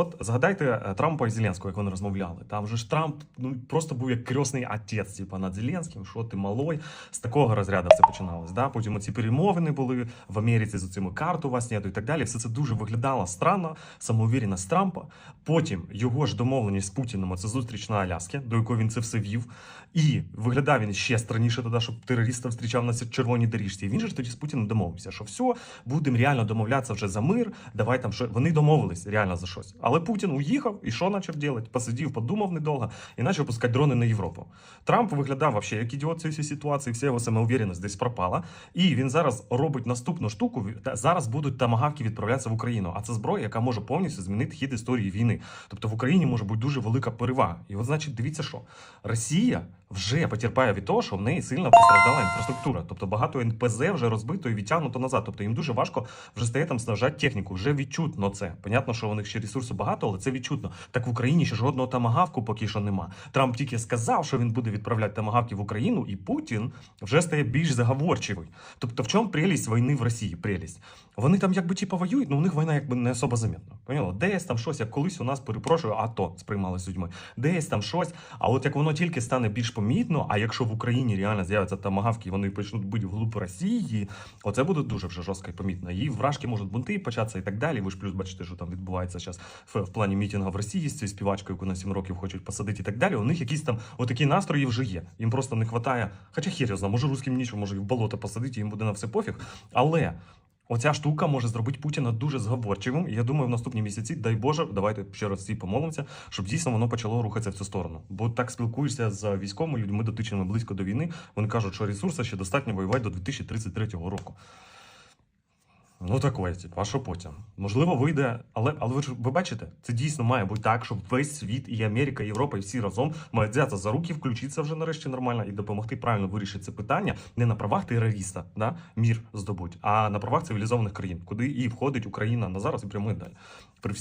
От згадайте е, Трампа і Зеленського, як вони розмовляли. Там же ж Трамп ну просто був як крісний отець, типа над Зеленським, що ти малой. З такого розряду все починалось. Да? Потім оці перемовини були в Америці з цими карту вас нету і так далі. Все це дуже виглядало странно, самоувіреність Трампа. Потім його ж домовленість з Путіним це зустріч на Аляскі, до якої він це все вів. І виглядав він ще странніше тоді, щоб терористів зустрічав на червоній доріжці. І він же ж тоді з Путіним домовився, що все, будемо реально домовлятися вже за мир. Давай там що вони домовились реально за щось. Але Путін уїхав і що почав робити? Посидів, подумав недовго і почав пускати дрони на Європу. Трамп виглядав вообще як ідіот цієї ситуації, вся його самоуверенність десь пропала. І він зараз робить наступну штуку. Зараз будуть тамагавки відправлятися в Україну. А це зброя, яка може повністю змінити хід історії війни. Тобто в Україні може бути дуже велика перевага. І от значить, дивіться, що Росія вже потерпає від того, що в неї сильно постраждала інфраструктура. Тобто багато НПЗ вже розбито і відтягнуто назад. Тобто їм дуже важко вже стає там снажати техніку. Вже відчутно це. Понятно, що у них ще ресурсу багато, але це відчутно. Так в Україні ще жодного тамагавку поки що нема. Трамп тільки сказав, що він буде відправляти тамагавки в Україну, і Путін вже стає більш заговорчивий. Тобто, в чому прелість війни в Росії? Прелість. Вони там якби типу воюють, але у них війна якби не особо замітна. Поняла? Десь там щось, як колись у нас перепрошую, АТО сприймалось людьми. Десь там щось. А от як воно тільки стане більш помітно, а якщо в Україні реально з'являться тамагавки, і вони почнуть бути вглуб Росії, оце буде дуже вже жорстко і помітно. І вражки можуть бунти початися і так далі. Ви ж плюс бачите, що там відбувається зараз в, в плані мітингу в Росії з цією співачкою, яку на 7 років хочуть посадити і так далі. У них якісь там отакі настрої вже є. Їм просто не вистачає. Хоча хір я знаю, може русським нічого, може і в болото посадити, їм буде на все пофіг. Але. Оця штука може зробити Путіна дуже зговорчивим. І я думаю, в наступні місяці, дай Боже, давайте ще раз всі помолимося, щоб дійсно воно почало рухатися в цю сторону. Бо так спілкуєшся з військовими людьми, дотичними близько до війни. Вони кажуть, що ресурсу ще достатньо воювати до 2033 року. Ну так типу, а що потім? Можливо, вийде, але але ви ж ви бачите, це дійсно має бути так, щоб весь світ, і Америка, і Європа, і всі разом мають взятися за руки, включитися вже нарешті нормально і допомогти правильно вирішити це питання не на правах терориста, да, мір здобуть, а на правах цивілізованих країн, куди і входить Україна на зараз і прямує далі. При всій